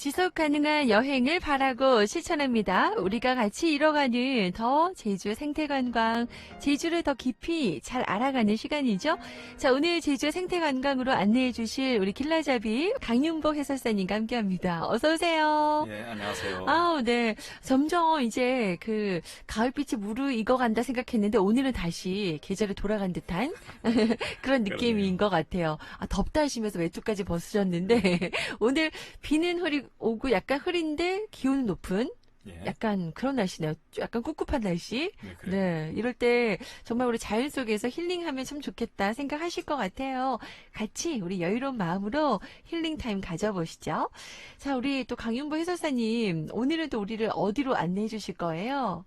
지속 가능한 여행을 바라고 실천합니다. 우리가 같이 이뤄가는 더 제주 생태관광, 제주를 더 깊이 잘 알아가는 시간이죠. 자, 오늘 제주 생태관광으로 안내해 주실 우리 길라잡이 강윤복 해설사님과 함께 합니다. 어서오세요. 예, 안녕하세요. 아우, 네. 점점 이제 그 가을빛이 무르익어 간다 생각했는데 오늘은 다시 계절에 돌아간 듯한 그런 느낌인 그러네요. 것 같아요. 아, 덥다 하시면서 외투까지 벗으셨는데 오늘 비는 흐리 오고 약간 흐린데 기온은 높은 예, 약간 그런 날씨네요. 약간 꿉꿉한 날씨. 네. 네, 이럴 때 정말 우리 자연 속에서 힐링하면 참 좋겠다 생각하실 것 같아요. 같이 우리 여유로운 마음으로 힐링 타임 가져보시죠. 자, 우리 또 강윤보 해설사님, 오늘은 또 우리를 어디로 안내해 주실 거예요?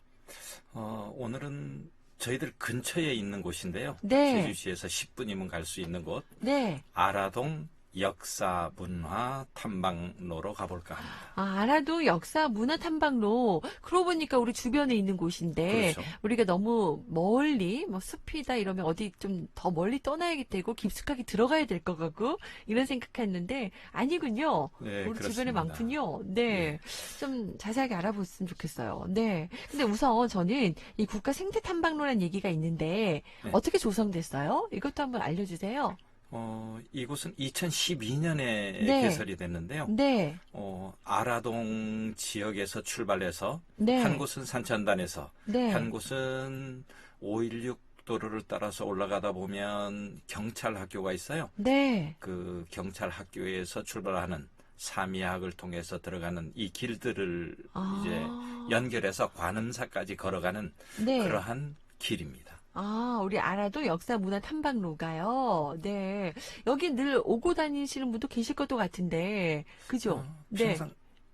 어, 오늘은 저희들 근처에 있는 곳인데요. 네. 제주시에서 10분이면 갈 수 있는 곳, 네. 아라동 역사 문화 탐방로로 가볼까 합니다. 아, 알아도 역사 문화 탐방로. 그러고 보니까 우리 주변에 있는 곳인데, 그렇죠. 우리가 너무 멀리, 뭐 숲이다 이러면 어디 좀 더 멀리 떠나야 되고, 깊숙하게 들어가야 될 것 같고, 이런 생각했는데, 아니군요. 네, 우리 주변에 그렇습니다. 많군요. 네. 좀 자세하게 알아봤으면 좋겠어요. 네. 근데 우선 저는 이 국가 생태 탐방로란 얘기가 있는데, 네. 어떻게 조성됐어요? 이것도 한번 알려주세요. 어, 이곳은 2012년에 네. 개설이 됐는데요. 네. 어, 아라동 지역에서 출발해서 네. 한 곳은 산천단에서 네. 한 곳은 516 도로를 따라서 올라가다 보면 경찰 학교가 있어요. 네. 그 경찰 학교에서 출발하는 삼이학을 통해서 들어가는 이 길들을 아. 이제 연결해서 관음사까지 걸어가는 네. 그러한 길입니다. 아, 우리 알아도 역사 문화 탐방로가요. 네. 여기 늘 오고 다니시는 분도 계실 것도 같은데. 그죠? 어, 네.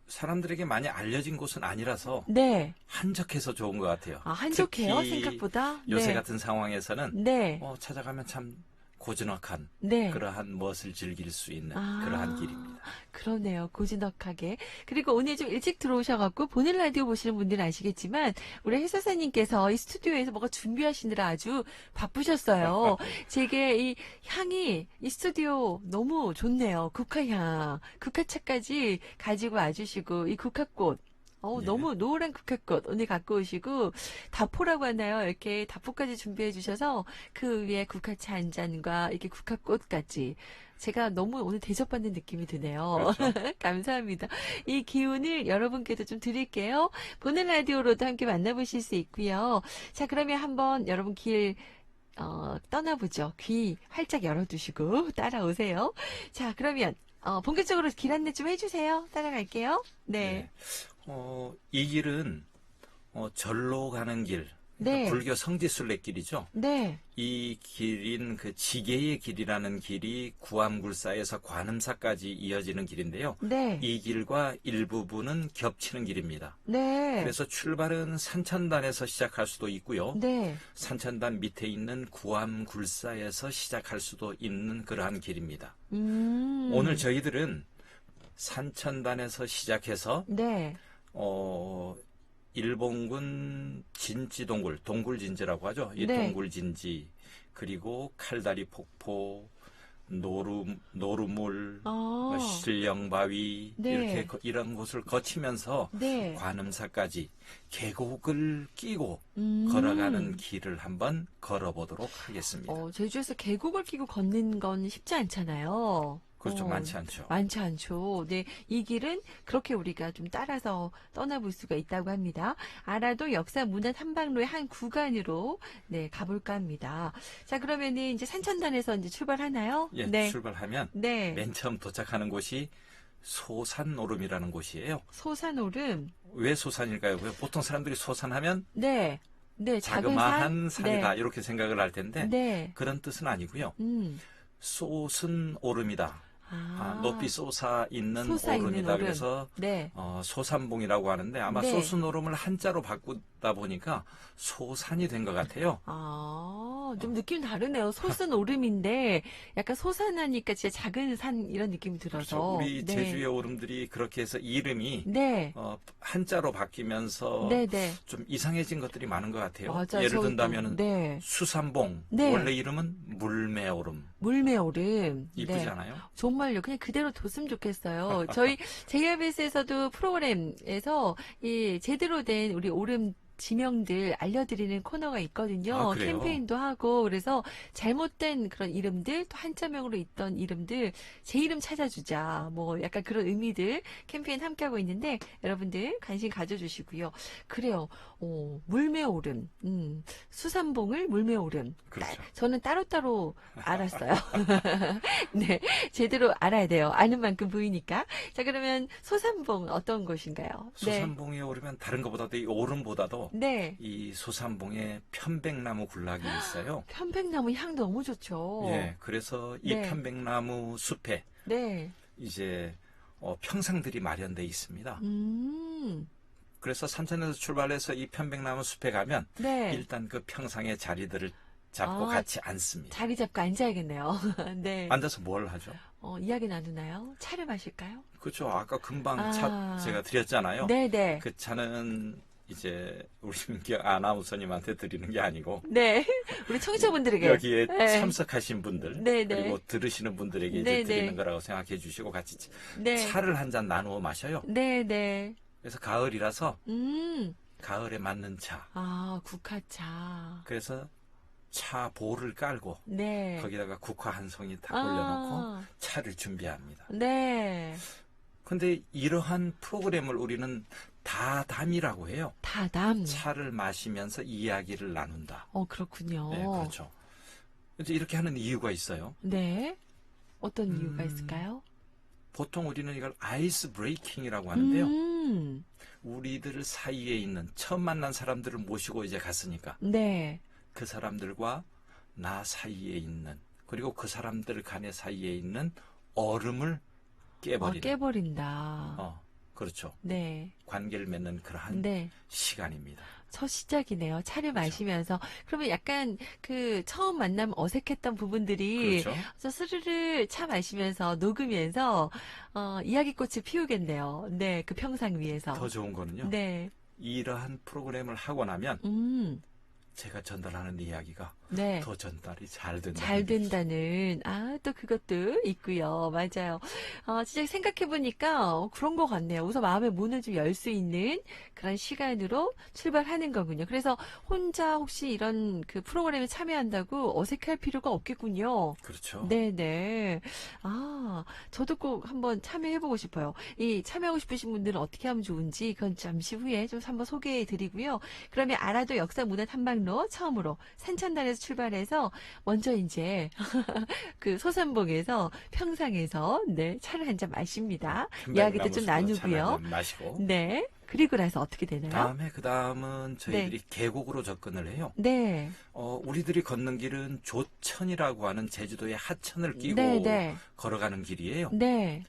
사람들에게 많이 알려진 곳은 아니라서 네. 한적해서 좋은 것 같아요. 아, 한적해요? 생각보다? 요새 네. 같은 상황에서는 네. 어, 찾아가면 참 고즈넉한 네. 그러한 멋을 즐길 수 있는 아. 그러한 길입니다. 그러네요. 고즈넉하게. 그리고 오늘 좀 일찍 들어오셔갖고 보는 라디오 보시는 분들은 아시겠지만 우리 해설사님께서 이 스튜디오에서 뭐가 준비하시느라 아주 바쁘셨어요. 제게 이 향이 이 스튜디오 너무 좋네요. 국화향. 국화차까지 가지고 와주시고 이 국화꽃. 어우, 예. 너무 노란 국화꽃 오늘 갖고 오시고 다포라고 하나요? 이렇게 다포까지 준비해 주셔서 그 위에 국화차 한 잔과 이렇게 국화꽃까지 제가 너무 오늘 대접받는 느낌이 드네요. 그렇죠. 감사합니다. 이 기운을 여러분께도 좀 드릴게요. 보는 라디오로도 함께 만나보실 수 있고요. 자, 그러면 한번 여러분 길 어, 떠나보죠. 귀 활짝 열어두시고 따라오세요. 자, 그러면 어, 본격적으로 길 안내 좀 해주세요. 따라갈게요. 네. 어, 이 길은 어, 절로 가는 길, 그러니까 네. 불교 성지순례길이죠. 네. 이 길인 그 지계의 길이라는 길이 구암굴사에서 관음사까지 이어지는 길인데요. 네. 이 길과 일부분은 겹치는 길입니다. 네. 그래서 출발은 산천단에서 시작할 수도 있고요. 네. 산천단 밑에 있는 구암굴사에서 시작할 수도 있는 그러한 길입니다. 음. 오늘 저희들은 산천단에서 시작해서 네. 어, 일본군 진지 동굴, 동굴 진지라고 하죠. 이 네. 동굴 진지 그리고 칼다리 폭포, 노루 노루물, 어. 뭐 신령바위 네. 이렇게 거- 이런 곳을 거치면서 네. 관음사까지 계곡을 끼고 음. 걸어가는 길을 한번 걸어보도록 하겠습니다. 어, 제주에서 계곡을 끼고 걷는 건 쉽지 않잖아요. 그렇죠, 어, 많지 않죠. 많지 않죠. 네, 이 길은 그렇게 우리가 좀 따라서 떠나볼 수가 있다고 합니다. 알아도 역사 문화 탐방로의 한 구간으로 네 가볼까 합니다. 자, 그러면은 이제 산천단에서 이제 출발하나요? 예, 네, 출발하면 네, 맨 처음 도착하는 곳이 소산오름이라는 곳이에요. 소산오름, 왜 소산일까요? 왜 보통 사람들이 소산하면 네, 네, 자그마한 산, 산이다 네, 이렇게 생각을 할 텐데 네, 그런 뜻은 아니고요. 음, 솥은 오름이다. 아, 아, 높이 솟아 있는 솟아 있는 오름이다. 오름. 그래서 네, 어, 소산봉이라고 하는데 아마 네. 솟은 오름을 한자로 바꾸다 보니까 소산이 된 것 같아요. 아, 좀 느낌 다르네요. 솥은 오름인데 약간 솟아나니까 진짜 작은 산 이런 느낌이 들어서. 그렇죠. 우리 네. 제주의 오름들이 그렇게 해서 이름이 네. 어, 한자로 바뀌면서 네, 네. 좀 이상해진 것들이 많은 것 같아요. 맞아요. 예를. 든다면 네. 수산봉 네. 원래 이름은 물매오름 물매오름. 네. 않아요? 정말요. 그냥 그대로 뒀으면 좋겠어요. 저희 JRBS에서도 프로그램에서 이 제대로 된 우리 오름 지명들 알려드리는 코너가 있거든요. 아? 캠페인도 하고 그래서 잘못된 그런 이름들 또 한자명으로 있던 이름들 제 이름 찾아주자 뭐 약간 그런 의미들 캠페인 함께 하고 있는데 여러분들 관심 가져주시고요. 그래요. 어, 물매오름, 음, 수산봉을 물매오름. 그렇죠. 저는 따로따로 알았어요. 네, 제대로 알아야 돼요. 아는 만큼 보이니까. 자, 그러면 소산봉 어떤 곳인가요? 소산봉에 오르면 다른 것보다도 이 오름보다도 네. 네. 이 소산봉에 편백나무 군락이 있어요. 편백나무 향 너무 좋죠. 예, 그래서 이 네. 편백나무 숲에 네. 이제 어, 평상들이 마련돼 있습니다. 음. 그래서 산천에서 출발해서 이 편백나무 숲에 가면 네. 일단 그 평상의 자리들을 잡고 아, 같이 앉습니다. 자리 잡고 앉아야겠네요. 네. 앉아서 뭘 하죠? 어, 이야기 나누나요? 차를 마실까요? 그렇죠. 아까 금방 아. 차 제가 드렸잖아요. 네네. 그 차는 이제 우리 아나운서님한테 드리는 게 아니고 네. 우리 청취자분들에게. 여기에 네. 참석하신 분들 네, 네. 그리고 들으시는 분들에게 네, 이제 드리는 네. 거라고 생각해 주시고 같이 네. 차를 한 잔 나누어 마셔요. 네네. 그래서 가을이라서 음. 가을에 맞는 차. 아, 국화차. 그래서 차 보를 깔고 네. 거기다가 국화 한 송이 딱 올려놓고 아, 차를 준비합니다. 네. 근데 이러한 프로그램을 우리는 다담이라고 해요. 다담. 차를 마시면서 이야기를 나눈다. 어, 그렇군요. 네, 그렇죠. 이렇게 하는 이유가 있어요. 네. 어떤 이유가 음, 있을까요? 보통 우리는 이걸 아이스 브레이킹이라고 하는데요. 음, 우리들 사이에 있는 처음 만난 사람들을 모시고 이제 갔으니까 네. 그 사람들과 나 사이에 있는 그리고 그 사람들 간의 사이에 있는 얼음을 어, 깨버리는 깨버린다. 어, 그렇죠. 네. 관계를 맺는 그러한 네. 시간입니다. 첫 시작이네요. 차를 그렇죠. 마시면서. 그러면 약간 그 처음 만남 어색했던 부분들이 그렇죠. 저 스르르 차 마시면서 녹으면서 어, 이야기꽃을 피우겠네요. 네, 그 평상 위에서. 더 좋은 거는요. 네. 이러한 프로그램을 하고 나면 음. 제가 전달하는 이야기가 네. 더 전달이 잘 된다. 잘 된다는 아 또 그것도 있고요. 맞아요. 어 진짜 생각해 보니까 어, 그런 것 같네요. 우선 마음의 문을 좀 열 수 있는 그런 시간으로 출발하는 거군요. 그래서 혼자 혹시 이런 그 프로그램에 참여한다고 어색할 필요가 없겠군요. 그렇죠. 네네. 아 저도 꼭 한번 참여해 보고 싶어요. 이 참여하고 싶으신 분들은 어떻게 하면 좋은지 그건 잠시 후에 좀 한번 소개해 드리고요. 그러면 알아도 역사 문화 탐방 로 처음으로 산천단에서 출발해서 먼저 이제 그 소산봉에서 평상에서 네 차를 한 잔 마십니다. 이야기도 좀 나누고요. 마시고. 네. 그리고 나서 어떻게 되나요? 다음에 그 다음은 저희들이 계곡으로 접근을 해요. 네. 어, 우리들이 걷는 길은 조천이라고 하는 제주도의 하천을 끼고 네, 네. 걸어가는 길이에요. 네.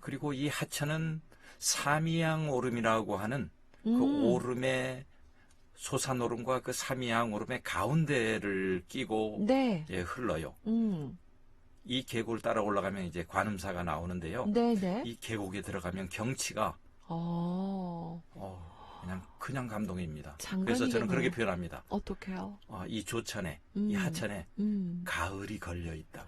그리고 이 하천은 삼이양 오름이라고 하는 그 음. 오름의 소산오름과 그 삼이양 오름의 가운데를 끼고 네. 예, 흘러요. 음. 이 계곡을 따라 올라가면 이제 관음사가 나오는데요. 네, 네. 이 계곡에 들어가면 경치가 어. 어, 그냥 그냥 감동입니다. 그래서 저는 그렇게 표현합니다. 어떡해요? 어, 이 조천에 음. 이 하천에 음. 가을이 걸려 있다.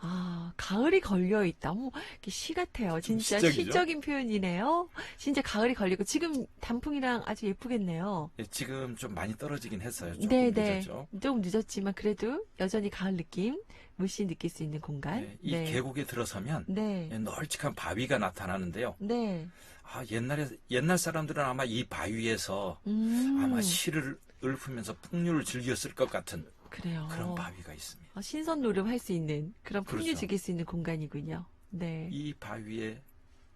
아, 가을이 걸려 있다. 뭐, 이렇게 시 같아요. 좀 진짜 시적이죠? 시적인 표현이네요. 진짜 가을이 걸리고, 지금 단풍이랑 아주 예쁘겠네요. 예, 지금 좀 많이 떨어지긴 했어요. 조금 네네. 늦었죠. 조금 늦었지만, 그래도 여전히 가을 느낌, 물씬 느낄 수 있는 공간. 네, 이 계곡에 들어서면 네. 예, 널찍한 바위가 나타나는데요. 네. 아, 옛날에 옛날 사람들은 아마 이 바위에서 음. 아마 시를 읊으면서 풍류를 즐겼을 것 같은 그래요. 그런 바위가 있습니다. 어, 신선 노름할 수 있는 그런 풍류 그렇죠. 즐길 수 있는 공간이군요. 네. 이 바위에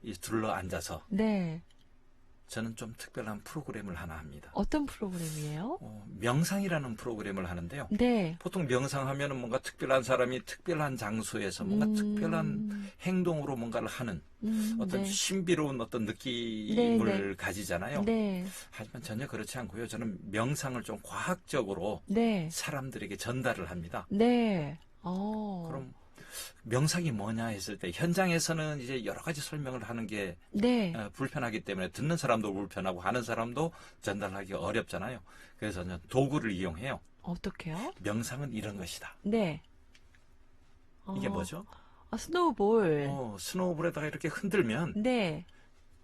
이 둘러 앉아서 네. 저는 좀 특별한 프로그램을 하나 합니다. 어떤 프로그램이에요? 어, 명상이라는 프로그램을 하는데요. 네. 보통 명상하면은 뭔가 특별한 사람이 특별한 장소에서 뭔가 음. 특별한 행동으로 뭔가를 하는 음, 어떤 네. 신비로운 어떤 느낌을 네, 네. 가지잖아요. 네. 하지만 전혀 그렇지 않고요. 저는 명상을 좀 과학적으로 네. 사람들에게 전달을 합니다. 네. 어. 그럼 명상이 뭐냐 했을 때 현장에서는 이제 여러 가지 설명을 하는 게 네. 어, 불편하기 때문에 듣는 사람도 불편하고 하는 사람도 전달하기 어렵잖아요. 그래서 저는 도구를 이용해요. 어떻게요? 명상은 이런 것이다. 네. 이게 어, 뭐죠? 아, 스노우볼. 어, 스노우볼에다가 이렇게 흔들면 네.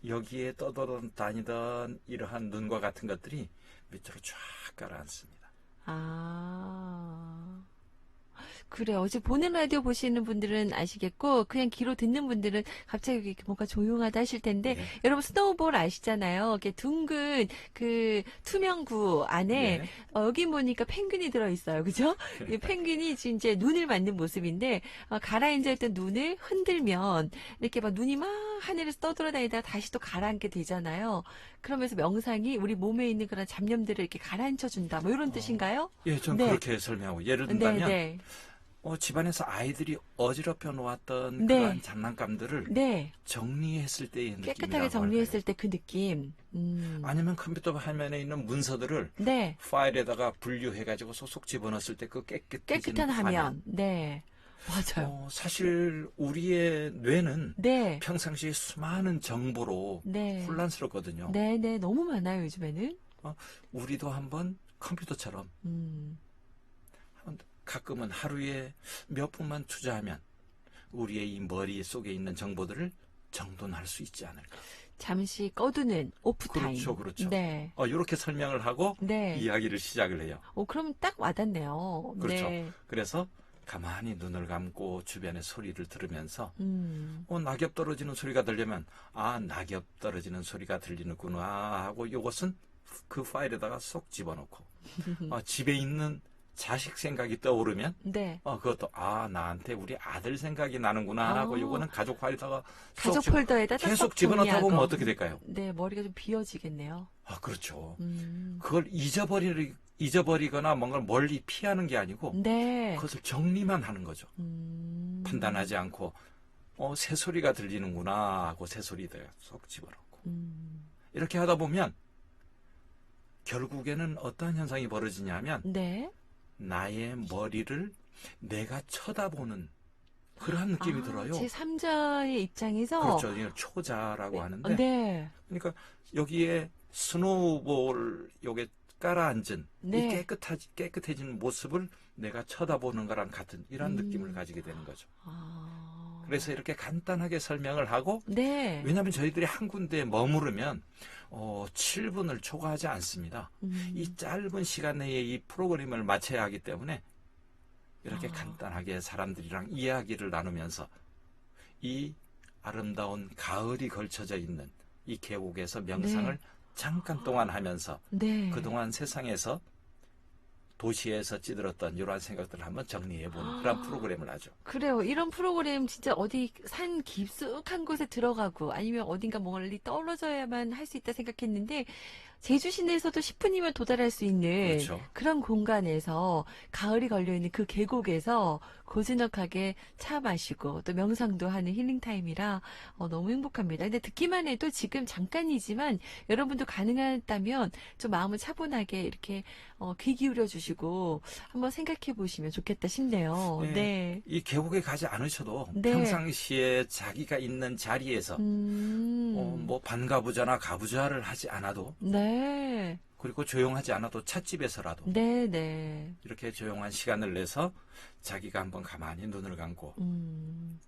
여기에 떠돌아다니던 이러한 눈과 같은 것들이 밑으로 쫙 가라앉습니다. 아. 그래. 어제 보는 라디오 보시는 분들은 아시겠고, 그냥 귀로 듣는 분들은 갑자기 이렇게 뭔가 조용하다 하실 텐데, 네. 여러분 스노우볼 아시잖아요. 이렇게 둥근 그 투명구 안에 네. 어, 여기 보니까 펭귄이 들어 있어요. 그죠? 이 펭귄이 지금 이제 눈을 맞는 모습인데, 어, 가라앉아 있던 눈을 흔들면, 이렇게 막 눈이 막 하늘에서 떠돌아다니다가 다시 또 가라앉게 되잖아요. 그러면서 명상이 우리 몸에 있는 그런 잡념들을 이렇게 가라앉혀 준다. 뭐 이런 어. 뜻인가요? 예, 전 네. 그렇게 설명하고 예를 네, 든다면 네. 어, 집안에서 아이들이 어지럽혀 놓았던 네. 그러한 장난감들을 네. 정리했을 때의 느낌이라고 깨끗하게 정리했을 때 그 느낌. 음. 아니면 컴퓨터 화면에 있는 문서들을 네. 파일에다가 분류해가지고 속속 집어넣었을 때 그 깨끗해진 깨끗한 화면. 네. 맞아요. 어, 사실 우리의 뇌는 네. 평상시에 수많은 정보로 네. 혼란스럽거든요. 네, 네. 너무 많아요, 요즘에는. 우리도 한번 컴퓨터처럼 음. 가끔은 하루에 몇 분만 투자하면 우리의 이 머리 속에 있는 정보들을 정돈할 수 있지 않을까. 잠시 꺼두는 오프타임. 그렇죠, 그렇죠. 네. 어, 이렇게 설명을 하고 네. 이야기를 시작을 해요. 오, 그럼 딱 와닿네요. 그렇죠. 네. 그래서 가만히 눈을 감고 주변의 소리를 들으면서 음. 어, 낙엽 떨어지는 소리가 들려면 아 낙엽 떨어지는 소리가 들리는구나 하고 이것은 그 파일에다가 쏙 집어넣고 어, 집에 있는 자식 생각이 떠오르면 네. 어, 그것도 아 나한테 우리 아들 생각이 나는구나 하고 어. 이거는 가족 파일에다가 가족 폴더에다 계속 집어넣다 보면 어떻게 될까요? 네, 머리가 좀 비어지겠네요. 아 그렇죠. 음. 그걸 잊어버리 잊어버리거나 뭔가 멀리 피하는 게 아니고 네. 그것을 정리만 하는 거죠. 음. 판단하지 않고 어 새소리가 들리는구나 하고 새소리에다가 쏙 집어넣고 음. 이렇게 하다 보면 결국에는 어떤 현상이 벌어지냐면 네. 나의 머리를 내가 쳐다보는 그러한 느낌이 아, 들어요. 제 3자의 입장에서 그렇죠. 이걸 초자라고 하는데 네. 그러니까 여기에 스노우볼 요게 깔아앉은 네. 이 깨끗하지 깨끗해진 모습을 내가 쳐다보는 거랑 같은 이런 음. 느낌을 가지게 되는 거죠. 아. 그래서 이렇게 간단하게 설명을 하고 네. 왜냐하면 저희들이 한 군데에 머무르면 어, 7분을 초과하지 않습니다. 음. 이 짧은 시간 내에 이 프로그램을 마쳐야 하기 때문에 이렇게 아. 간단하게 사람들이랑 이야기를 나누면서 이 아름다운 가을이 걸쳐져 있는 이 계곡에서 명상을 네. 잠깐 동안 하면서 네. 그동안 세상에서 도시에서 찌들었던 이러한 생각들을 한번 정리해보는 그런 프로그램을 하죠. 그래요. 이런 프로그램 진짜 어디 산 깊숙한 곳에 들어가고 아니면 어딘가 멀리 떨어져야만 할 수 있다 생각했는데 제주 시내에서도 10분이면 도달할 수 있는 그렇죠. 런 공간에서 가을이 걸려 있는 그 계곡에서 고즈넉하게 차 마시고 또 명상도 하는 힐링 타임이라 어, 너무 행복합니다. 근데 듣기만 해도 지금 잠깐이지만 여러분도 가능하다면 좀 마음을 차분하게 이렇게 어, 귀 기울여 주시고 한번 생각해 보시면 좋겠다 싶네요. 네. 네. 이 계곡에 가지 않으셔도 네. 평상시에 자기가 있는 자리에서 음. 어, 뭐 반가부자나 가부자를 하지 않아도 네. 그리고 조용하지 않아도 찻집에서라도 네, 네. 이렇게 조용한 시간을 내서 자기가 한번 가만히 눈을 감고 음.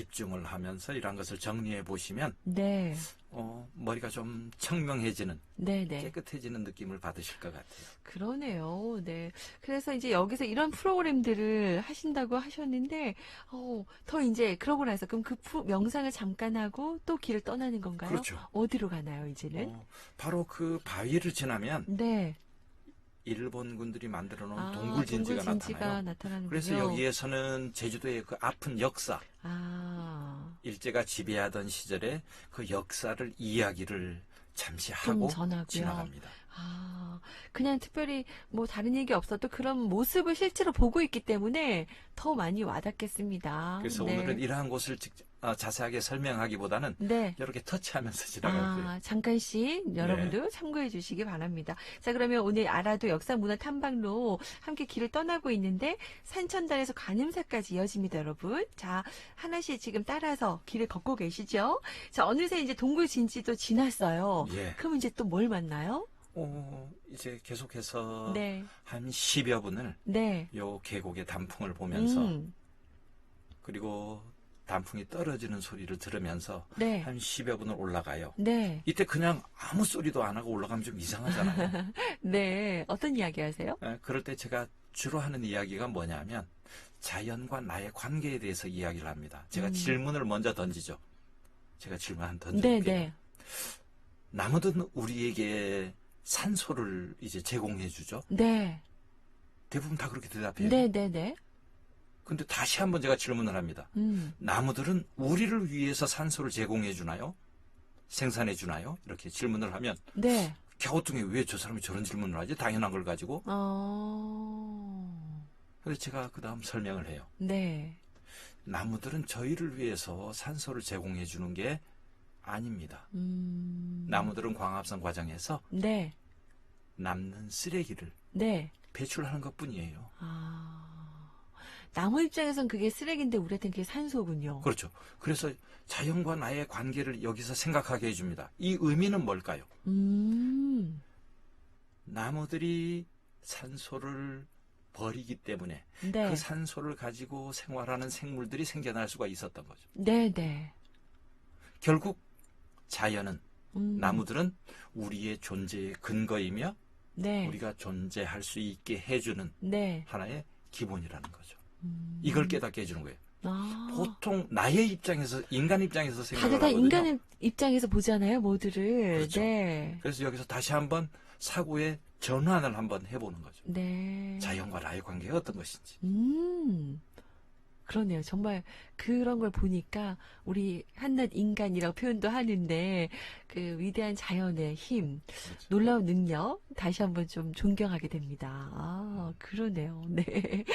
집중을 하면서 이러한 것을 정리해 보시면 네. 어, 머리가 좀 청명해지는 네, 네. 깨끗해지는 느낌을 받으실 것 같아요. 그러네요. 네. 그래서 이제 여기서 이런 프로그램들을 하신다고 하셨는데, 어, 더 이제 그러고 나서 그럼 그 프- 명상을 잠깐 하고 또 길을 떠나는 건가요? 그렇죠. 어디로 가나요, 이제는? 어, 바로 그 바위를 지나면 네. 일본군들이 만들어 놓은 아, 동굴 진지가 나타나요. 나타나는군요. 그래서 여기에서는 제주도의 그 아픈 역사, 아, 일제가 지배하던 시절에 그 역사를 이야기를 잠시 좀 하고 전하고요. 지나갑니다. 아, 그냥 특별히 뭐 다른 얘기 없어도 그런 모습을 실제로 보고 있기 때문에 더 많이 와닿겠습니다. 그래서 네. 오늘은 이러한 곳을 아, 자세하게 설명하기보다는 네. 이렇게 터치하면서 지나갈 거예요. 아, 잠깐씩 여러분도 참고해 주시기 바랍니다. 자, 그러면 오늘 알아도 역사 문화 탐방로 함께 길을 떠나고 있는데 산천단에서 관음사까지 이어집니다, 여러분. 자, 하나씩 지금 따라서 길을 걷고 계시죠? 자, 어느새 이제 동굴 진지도 지났어요. 예. 그럼 이제 또 뭘 만나요? 어, 이제 계속해서 네. 한 10여 분을 네. 요 계곡의 단풍을 보면서 음, 그리고 단풍이 떨어지는 소리를 들으면서 네. 한 10여 분을 올라가요. 네. 이때 그냥 아무 소리도 안 하고 올라가면 좀 이상하잖아요. 네. 어떤 이야기 하세요? 예, 그럴 때 제가 주로 하는 이야기가 뭐냐면 자연과 나의 관계에 대해서 이야기를 합니다. 제가 음. 질문을 먼저 던지죠. 제가 질문 한 네, 던져볼게요. 네. 나무든 우리에게 산소를 이제 제공해 주죠. 네. 대부분 다 그렇게 대답해요. 네, 네, 네. 근데 다시 한번 제가 질문을 합니다. 음. 나무들은 우리를 위해서 산소를 제공해 주나요? 생산해 주나요? 이렇게 질문을 하면 네. 갸우뚱해 왜저 사람이 저런 질문을 하지? 당연한 걸 가지고. 어. 그래서 제가 그 다음 설명을 해요. 네. 나무들은 저희를 위해서 산소를 제공해 주는 게 아닙니다. 음. 나무들은 광합성 과정에서 네. 남는 쓰레기를 네. 배출하는 것 뿐이에요. 아. 나무 입장에선 그게 쓰레기인데 우리한테는 그게 산소군요. 그렇죠. 그래서 자연과 나의 관계를 여기서 생각하게 해줍니다. 이 의미는 뭘까요? 음. 나무들이 산소를 버리기 때문에 네. 그 산소를 가지고 생활하는 생물들이 생겨날 수가 있었던 거죠. 네, 네. 결국 자연은 음. 나무들은 우리의 존재의 근거이며 네. 우리가 존재할 수 있게 해주는 네. 하나의 기본이라는 거죠. 음. 이걸 깨닫게 해주는 거예요. 아. 보통 나의 입장에서 인간 입장에서 생각을 다들 다 하거든요. 인간의 입장에서 보잖아요, 모두를. 그렇죠. 네. 그래서 여기서 다시 한번 사고의 전환을 한번 해보는 거죠. 네. 자연과 나의 관계가 어떤 것인지. 음. 그러네요. 정말 그런 걸 보니까 우리 한낱 인간이라고 표현도 하는데 그 위대한 자연의 힘, 그렇죠. 놀라운 능력 다시 한번 좀 존경하게 됩니다. 아, 그러네요. 네.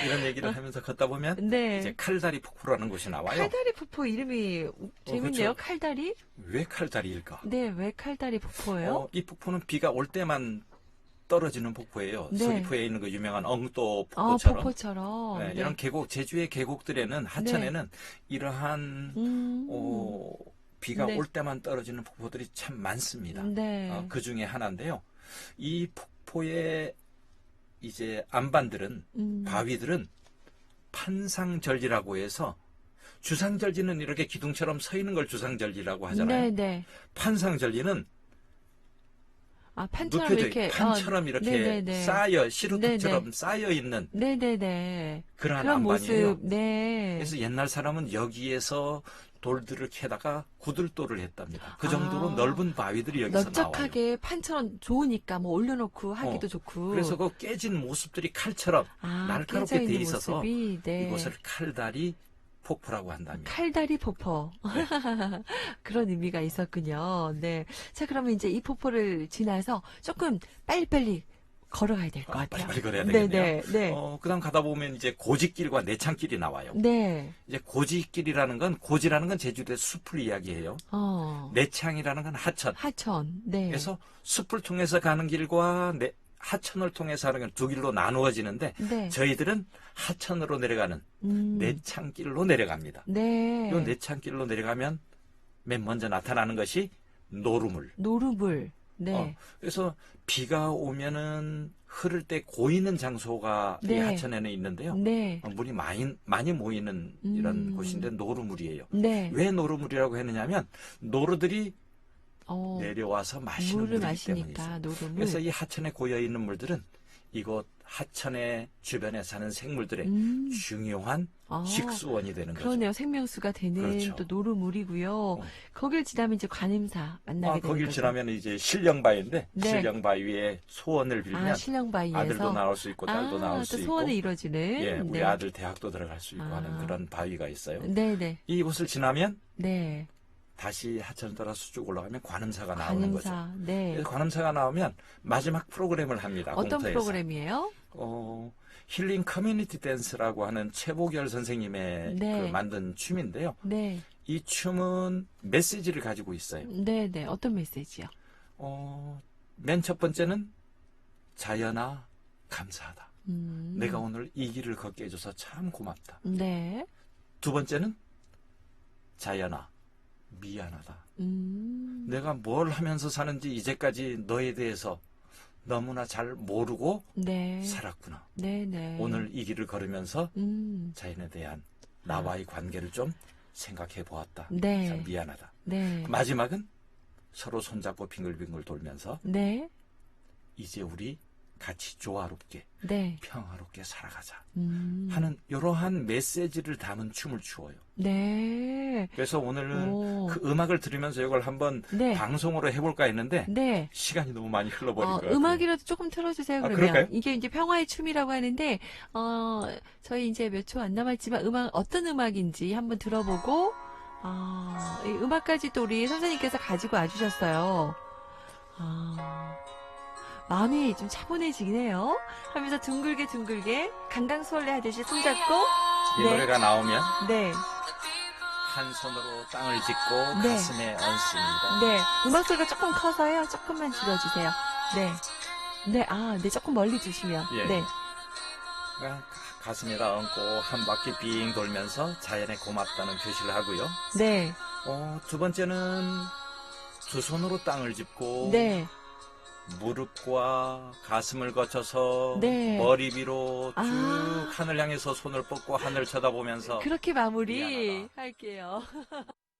이런 얘기를 하면서 걷다 보면 네. 이제 칼다리 폭포라는 곳이 나와요. 칼다리 폭포 이름이 재밌네요. 그렇죠. 칼다리? 왜 칼다리일까? 네, 왜 칼다리 폭포예요? 어, 이 폭포는 비가 올 때만 떨어지는 폭포예요. 네. 서귀포에 있는 그 유명한 엉또 아, 폭포처럼. 폭포처럼. 네, 네. 이런 계곡, 제주의 계곡들에는 하천에는 이러한 음. 어, 비가 네. 올 때만 떨어지는 폭포들이 참 많습니다. 네. 어, 그 중에 하나인데요. 이 폭포의 이제 안반들은 음. 바위들은 판상절지라고 해서 주상절지는 이렇게 기둥처럼 서 있는 걸 주상절지라고 하잖아요. 네, 네. 판상절지는 아, 판처럼 이렇게. 있, 판처럼 아, 이렇게 네네네. 쌓여 시루떡처럼. 쌓여 있는 네네네. 그런 안반이에요. 모습, 네. 그래서 옛날 사람은 여기에서 돌들을 캐다가 구들돌을 했답니다. 그 정도로 아. 넓은 바위들이 여기서 나와요. 넓적하게 판처럼 좋으니까 뭐 올려놓고 하기도 어, 좋고. 그래서 그 깨진 모습들이 칼처럼 아, 날카롭게 돼 있어서 모습이, 네. 이곳을 칼다리 폭포라고 한답니다. 칼다리 폭포. 네. 그런 의미가 있었군요. 네. 자, 그러면 이제 이 폭포를 지나서 조금 빨리빨리 걸어가야 될것 아, 같아요. 빨리빨리 걸어야 네, 되겠네요. 네, 네. 어, 그다음 가다 보면 이제 고지길과 내창길이 나와요. 네. 이제 고지길이라는 건 고지라는 건 제주도의 숲을 이야기해요. 어. 내창이라는 건 하천. 하천. 네. 그래서 숲을 통해서 가는 길과 내, 하천을 통해서 하는 건 두 길로 나누어지는데 네. 저희들은 하천으로 내려가는 음. 내창길로 내려갑니다. 네. 이 내창길로 내려가면 맨 먼저 나타나는 것이 노루물. 노루물. 네. 어, 그래서 비가 오면은 흐를 때 고이는 장소가 이 네. 하천에는 있는데요. 네. 어, 물이 많이 많이 모이는 이런 음. 곳인데 노루물이에요. 네. 왜 노루물이라고 했느냐면 노루들이 어, 내려와서 마시는 물을 물이기 때문이죠. 마시니까 노름을. 그래서 이 하천에 고여 있는 물들은 이곳 하천의 주변에 사는 생물들의 음. 중요한 아, 식수원이 되는 거죠. 그러네요. 생명수가 되는 그렇죠. 또 노루물이고요. 어. 거길 지나면 이제 관음사 만나게 아, 되는 거길 거죠. 지나면 이제 실령바위인데 네. 실령바위 위에 소원을 빌면 아, 신령바위에서 아들도 나올 수 있고 딸도 아, 나올 수 또 있고 소원을 이뤄주는. 예, 우리 네. 아들 대학도 들어갈 수 있고 아. 하는 그런 바위가 있어요. 네네. 이곳을 지나면 네. 다시 하천을 따라서 쭉 올라가면 관음사가 나오는 거죠. 관음사. 네. 그래서 관음사가 나오면 마지막 프로그램을 합니다. 어떤 공터에서. 프로그램이에요? 어, 힐링 커뮤니티 댄스라고 하는 최보결 선생님의 네. 그 만든 춤인데요. 네. 이 춤은 메시지를 가지고 있어요. 네 네. 어떤 메시지요? 어, 맨 첫 번째는 자연아 감사하다. 음. 내가 오늘 이 길을 걷게 해줘서 참 고맙다. 네. 두 번째는 자연아 미안하다. 음. 내가 뭘 하면서 사는지 이제까지 너에 대해서 너무나 잘 모르고 네. 살았구나. 네네. 오늘 이 길을 걸으면서 음. 자연에 대한 나와의 관계를 좀 생각해 보았다. 네. 참 미안하다. 네. 마지막은 서로 손잡고 빙글빙글 돌면서 네. 이제 우리 같이 조화롭게 네. 평화롭게 살아가자 음. 하는 이러한 메시지를 담은 춤을 추어요. 네. 그래서 오늘은 오. 그 음악을 들으면서 이걸 한번 네. 방송으로 해볼까 했는데 네. 시간이 너무 많이 흘러버린 어, 것 같아요. 음악이라도 조금 틀어주세요, 아, 그러면. 그럴까요? 이게 이제 평화의 춤이라고 하는데, 어, 저희 이제 몇 초 안 남았지만, 음악, 어떤 음악인지 한번 들어보고, 아, 이 음악까지 또 우리 선생님께서 가지고 와주셨어요. 아, 마음이 좀 차분해지긴 해요. 하면서 둥글게 둥글게, 강강수월래 하듯이 손잡고, 이 네. 노래가 나오면 네, 한 손으로 땅을 짚고 네. 가슴에 얹습니다. 네. 음악 소리가 조금 커서요. 조금만 줄여주세요. 네. 네, 아, 네, 조금 멀리 주시면. 예. 네. 가슴에다 얹고 한 바퀴 빙 돌면서 자연에 고맙다는 표시를 하고요. 네. 어, 두 번째는 두 손으로 땅을 짚고 네. 무릎과 가슴을 거쳐서 네. 머리 위로 쭉 아. 하늘 향해서 손을 뻗고 하늘 쳐다보면서 그렇게 마무리 미안하다. 할게요.